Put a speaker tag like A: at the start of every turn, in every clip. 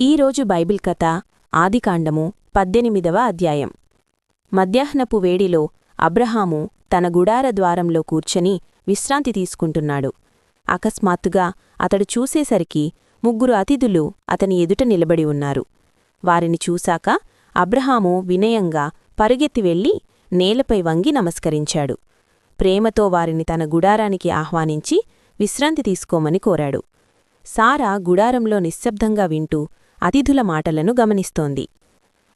A: ఈరోజు బైబిల్ కథ ఆదికాండము పద్దెనిమిదవ అధ్యాయం. మధ్యాహ్నపు వేడిలో అబ్రహాము తన గుడార ద్వారంలో కూర్చొని విశ్రాంతి తీసుకుంటున్నాడు. అకస్మాత్తుగా అతడు చూసేసరికి ముగ్గురు అతిథులు అతని ఎదుట నిలబడి ఉన్నారు. వారిని చూశాక అబ్రహాము వినయంగా పరుగెత్తి వెళ్ళి నేలపై వంగి నమస్కరించాడు. ప్రేమతో వారిని తన గుడారానికి ఆహ్వానించి విశ్రాంతి తీసుకోమని కోరాడు. సారా గుడారంలో నిశ్శబ్దంగా వింటూ అతిథుల మాటలను గమనిస్తోంది.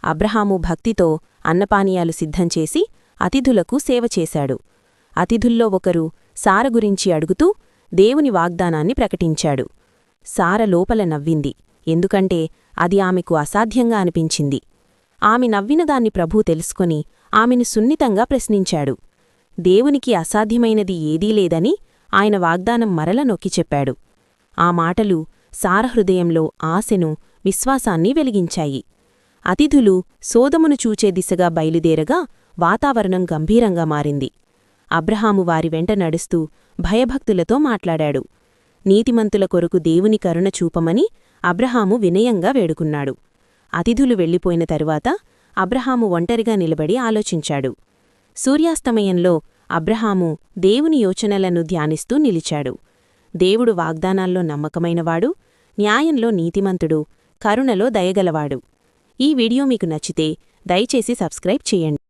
A: అబ్రహాము భక్తితో అన్నపానీయాలు సిద్ధంచేసి అతిథులకు సేవ చేశాడు. అతిథుల్లో ఒకరు సార గురించి అడుగుతూ దేవుని వాగ్దానాన్ని ప్రకటించాడు. సార లోపల నవ్వింది. ఎందుకంటే అది ఆమెకు అసాధ్యంగా అనిపించింది. ఆమె నవ్వినదాన్ని ప్రభూ తెలుసుకొని ఆమెను సున్నితంగా ప్రశ్నించాడు. దేవునికి అసాధ్యమైనది ఏదీ లేదని ఆయన వాగ్దానం మరల నొక్కి చెప్పాడు. ఆ మాటలు సారహృదయంలో ఆశను విశ్వాసాన్ని వెలిగించాయి. అతిథులు సోదమును చూచే దిశగా బయలుదేరగా వాతావరణం గంభీరంగా మారింది. అబ్రహాము వారి వెంట నడుస్తూ భయభక్తులతో మాట్లాడాడు. నీతిమంతుల కొరకు దేవుని కరుణ చూపమని అబ్రహాము వినయంగా వేడుకున్నాడు. అతిథులు వెళ్ళిపోయిన తరువాత అబ్రహాము ఒంటరిగా నిలబడి ఆలోచించాడు. సూర్యాస్తమయంలో అబ్రహాము దేవుని యోచనలను ధ్యానిస్తూ నిలిచాడు. దేవుడు వాగ్దానాల్లో నమ్మకమైనవాడు న్యాయంలో నీతిమంతుడు కరుణలో దయగలవాడు. ఈ వీడియో మీకు నచ్చితే దయచేసి సబ్స్క్రైబ్ చేయండి.